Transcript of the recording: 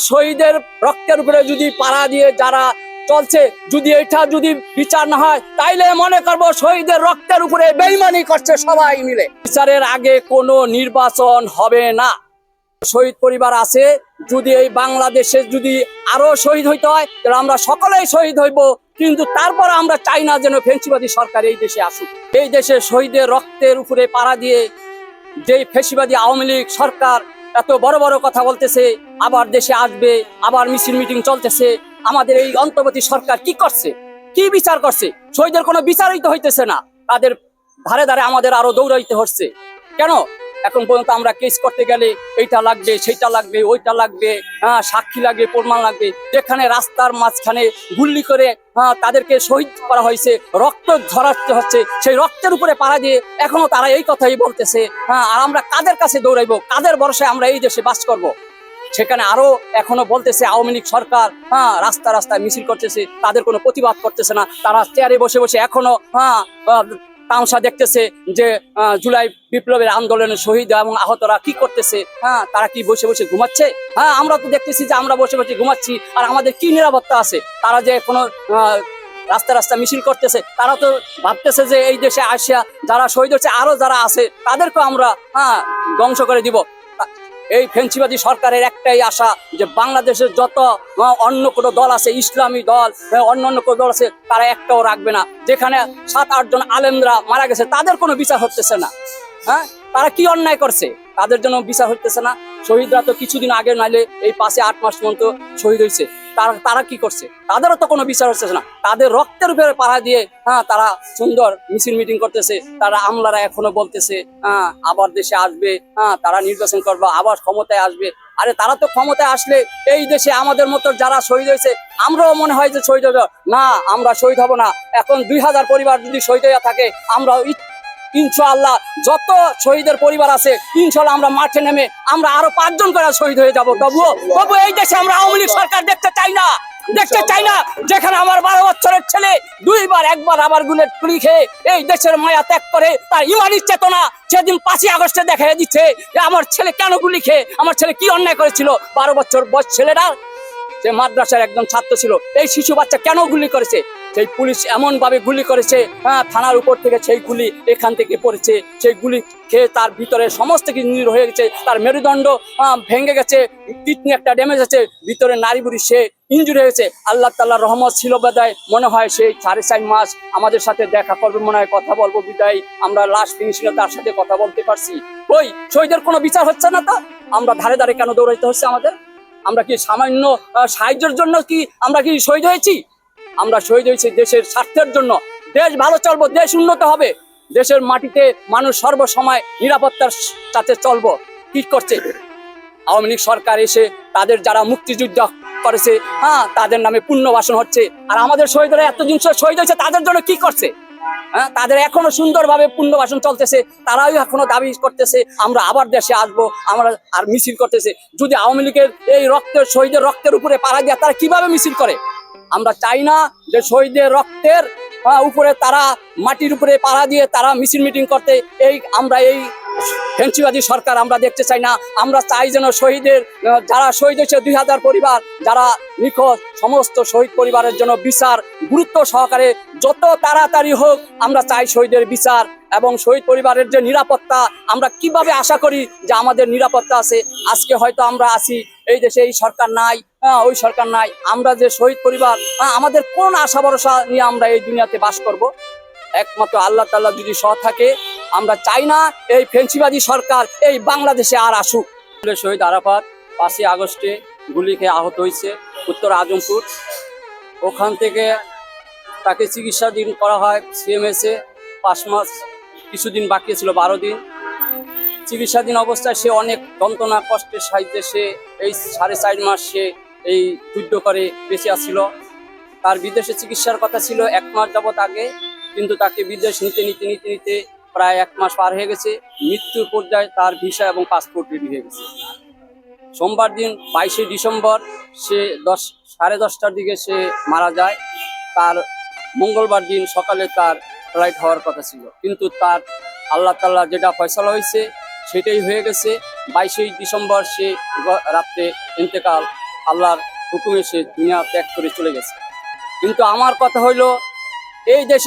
শহীদের রক্তের উপরে যদি পাড়া দিয়ে যারা চলছে, যদি এটা যদি বিচার না হয়, তাইলে মনে করব শহীদের রক্তের উপরে বেইমানি করছে সবাই মিলে। বিচারের আগে কোনো নির্বাচন হবে না। শহীদ পরিবার আছে, যদি এই বাংলাদেশে যদি আরও শহীদ হইতে হয়, তাহলে আমরা সকলেই শহীদ হইব। কিন্তু তারপর আমরা চাই না যেন ফেন্সিবাদী সরকার এই দেশে আসুক। এই দেশে শহীদের রক্তের উপরে পাড়া দিয়ে যেই ফেসিবাদী আওয়ামী লীগ সরকার এত বড় বড় কথা বলতেছে, আবার দেশে আসবে, আবার মিছিল মিটিং চলতেছে। আমাদের এই অন্তর্বর্তী সরকার কি করছে? কি বিচার করছে? শহীদের কোনো বিচারই তো হইতেছে না। তাদের ধারে ধারে আমাদের আরও দৌড়াইতে হচ্ছে। কেন? এখন পর্যন্ত আমরা কেস করতে গেলে এইটা লাগবে সেইটা লাগবে ওইটা লাগবে হ্যাঁ সাক্ষী লাগবে প্রমাণ লাগবে। যেখানে রাস্তার মাঝখানে গুল্লি করে হ্যাঁ, তাদেরকে শহীদ করা হয়েছে রক্ত ঝরাতে হচ্ছে সেই রক্তের উপরে পাড়া দিয়ে এখনও তারা এই কথাই বলতেছে হ্যাঁ আর আমরা কাদের কাছে দৌড়াইবো? কাদের ভরসায় আমরা এই দেশে বাস করব। সেখানে আরও এখনও বলতেছে আওয়ামী লীগ সরকার হ্যাঁ রাস্তা রাস্তায় মিছিল করতেছে তাদের কোনো প্রতিবাদ করতেছে না। তারা চেয়ারে বসে বসে এখনও হ্যাঁ তামসা দেখতেছে যে জুলাই বিপ্লবের আন্দোলনের শহীদ এবং আহতরা কি করতেছে? হ্যাঁ তারা কি বসে বসে ঘুমাচ্ছে? হ্যাঁ আমরা তো দেখতেছি যে আমরা বসে বসে ঘুমাচ্ছি, আর আমাদের কি নিরাপত্তা আছে? তারা যে কোনো রাস্তা রাস্তা মিছিল করতেছে, তারা তো ভাবতেছে যে এই দেশে আসিয়া যারা শহীদ হচ্ছে আরও যারা আছে, তাদেরকেও আমরা হ্যাঁ ধ্বংস করে দিব। এই ফেন্সিবাদী সরকারের একটাই আশা যে বাংলাদেশের যত অন্য কোনো দল আছে, ইসলামী দল অন্য অন্য কোনো দল আছে, তারা একটাও রাখবে না। যেখানে সাত আটজন আলেমরা মারা গেছে, তাদের কোনো বিচার হতেছে না। হ্যাঁ? তারা কি অন্যায় করছে? তাদের জন্য বিচার হতেছে না। শহীদরা তো কিছুদিন আগে নাইলে এই পাশে আট মাস পর্যন্ত শহীদ হয়েছে তারা তারা কি করছে? তাদেরও তো কোনো বিচার হচ্ছে না। তাদের রক্তের উপরে পাড়া দিয়ে হ্যাঁ তারা সুন্দর মিছিল মিটিং করতেছে। তারা আমলারা এখনও বলতেছে হ্যাঁ আবার দেশে আসবে হ্যাঁ তারা নির্বাচন করবে, আবার ক্ষমতায় আসবে। আরে তারা তো ক্ষমতায় আসলে এই দেশে আমাদের মতো যারা শহীদ হয়েছে, আমরাও মনে হয় যে শহীদ হবে। না, আমরা শহীদ হব না। এখন দুই হাজার পরিবার যদি শহীদ হয়ে থাকে, আমরাও ইনশাআল্লাহ যত শহীদের পরিবার আছে, ইনশাআল্লাহ আমরা মাঠে নেমে আমরা আরও পাঁচজন করে শহীদ হয়ে যাব। তবুও, তবু এই দেশে আমরা আওয়ামী লীগ সরকার দেখতে চাই না। দেখতে চাই না যেখানে আমার বারো বছরের ছেলে দুইবার, একবার আবার গুলেট গুলি খেয়ে এই দেশের মায়া ত্যাগ করে, তার ইমানি চেতনা সেদিন পাঁচই আগস্টে দেখা দিচ্ছে আমার ছেলে কেন গুলি খেয়ে, আমার ছেলে কি অন্যায় করেছিল? বারো বছর বয়স ছেলেটা সে মাদ্রাসার একজন ছাত্র ছিল, এই শিশু বাচ্চা কেন গুলি করেছে? সেই পুলিশ এমন ভাবে গুলি করেছে হ্যাঁ থানার উপর থেকে সেই গুলি এখান থেকে পড়েছে। সেই গুলি খেয়ে তার ভিতরে সমস্ত কিছু নীল হয়ে গেছে, তার মেরুদণ্ড ভেঙে গেছে, কিডনি একটা ড্যামেজ আছে, ভিতরে নারী বুড়ি সে ইঞ্জুরি হয়েছে। আল্লাহ তাল্লাহ রহমত ছিল বেদায়। মনে হয় সেই সাড়ে চার মাস আমাদের সাথে দেখা করবে মনে হয়, কথা বলব বিদায়। আমরা লাস্ট ফিনিশিং তার সাথে কথা বলতে পারছি। ওই শহীদের কোনো বিচার হচ্ছে না তো? আমরা ধারে ধারে কেন দৌড়াইতে হচ্ছে আমাদের? আমরা কি সামান্য সাহায্যের জন্য কি আমরা কি শহীদ হয়েছি? আমরা শহীদ হয়েছি দেশের স্বার্থের জন্য। দেশ ভালো চলবো, দেশ উন্নত হবে। দেশের মাটিতে মানুষ সর্বসময় নিরাপত্তার সাথে চলবো। কি করছে? আওয়ামী লীগ সরকার এসে তাদের যারা মুক্তিযুদ্ধ করেছে হ্যাঁ তাদের নামে পুণ্যবাসন হচ্ছে। আর আমাদের শহীদরা এতদিন শহীদ হয়েছে, তাদের জন্য কি করছে? তাদের এখনও সুন্দরভাবে পুণ্যবাসন চলতেছে, তারাও এখনও দাবি করতেছে, আমরা আবার দেশে আসব, আমরা আর মিছিল করতেছে। যদি আওয়ামী লীগের এই রক্তের, শহীদের রক্তের উপরে পাড়া দিয়ে, তারা কীভাবে মিছিল করে? আমরা চাই না যে শহীদের রক্তের উপরে, তারা মাটির উপরে পাড়া দিয়ে তারা মিছিল মিটিং করতে, এই আমরা এই ফেন্সিবাদী সরকার আমরা দেখতে চাই না। আমরা চাই যেন শহীদের যারা শহীদ হয়েছে, দুই হাজার পরিবার, যারা নিখোঁজ, সমস্ত শহীদ পরিবারের জন্য বিচার গুরুত্ব সহকারে যত তাড়াতাড়ি হোক আমরা চাই শহীদের বিচার এবং শহীদ পরিবারের যে নিরাপত্তা, আমরা কীভাবে আশা করি যে আমাদের নিরাপত্তা আছে, আজকে হয়তো আমরা আছি এই দেশে এই সরকার নাই হ্যাঁ ওই সরকার নাই। আমরা যে শহীদ পরিবার হ্যাঁ, আমাদের কোন আশা ভরসা নিয়ে আমরা এই দুনিয়াতে বাস করব? একমাত্র আল্লাহ তাল্লাহ যদি সহ থাকে আমরা চাই না এই ফেন্সিবাদী সরকার এই বাংলাদেশে আর আসুক। শহীদ আরাফাত পাঁচই আগস্টে গুলি খেয়ে আহত হয়েছে উত্তর আজমপুর। ওখান থেকে তাকে চিকিৎসাধীন করা হয় সিএমএসে পাঁচ মাস কিছুদিন বাকি ছিল বারো দিন। চিকিৎসাধীন অবস্থায় সে অনেক যন্ত্রণা, কষ্টের সাহিত্যে সে এই সাড়ে চার মাস সে এই যুদ্ধ করে বেঁচে আসছিল। তার বিদেশে চিকিৎসার কথা ছিল এক মাস যাবত আগে, কিন্তু তাকে বিদেশ নিতে নিতে নিতে নিতে প্রায় এক মাস পার হয়ে গেছে। মৃত্যুর পর্যায়ে তার ভিসা এবং পাসপোর্ট রেডি হয়ে গেছে। সোমবার দিন বাইশে ডিসেম্বর সে দশ, সাড়ে দশটার দিকে সে মারা যায়। তার মঙ্গলবার দিন সকালে তার ফ্লাইট হওয়ার কথা ছিল। কিন্তু তার আল্লাহ তাল্লাহ যেটা ফয়সলা হয়েছে সেটাই হয়ে গেছে। বাইশে ডিসেম্বর সে রাত্রে ইন্তেকাল, আল্লাহর হুকুমে সে দুনিয়া ত্যাগ করে চলে গেছে। কিন্তু আমার কথা হইল, এই দেশে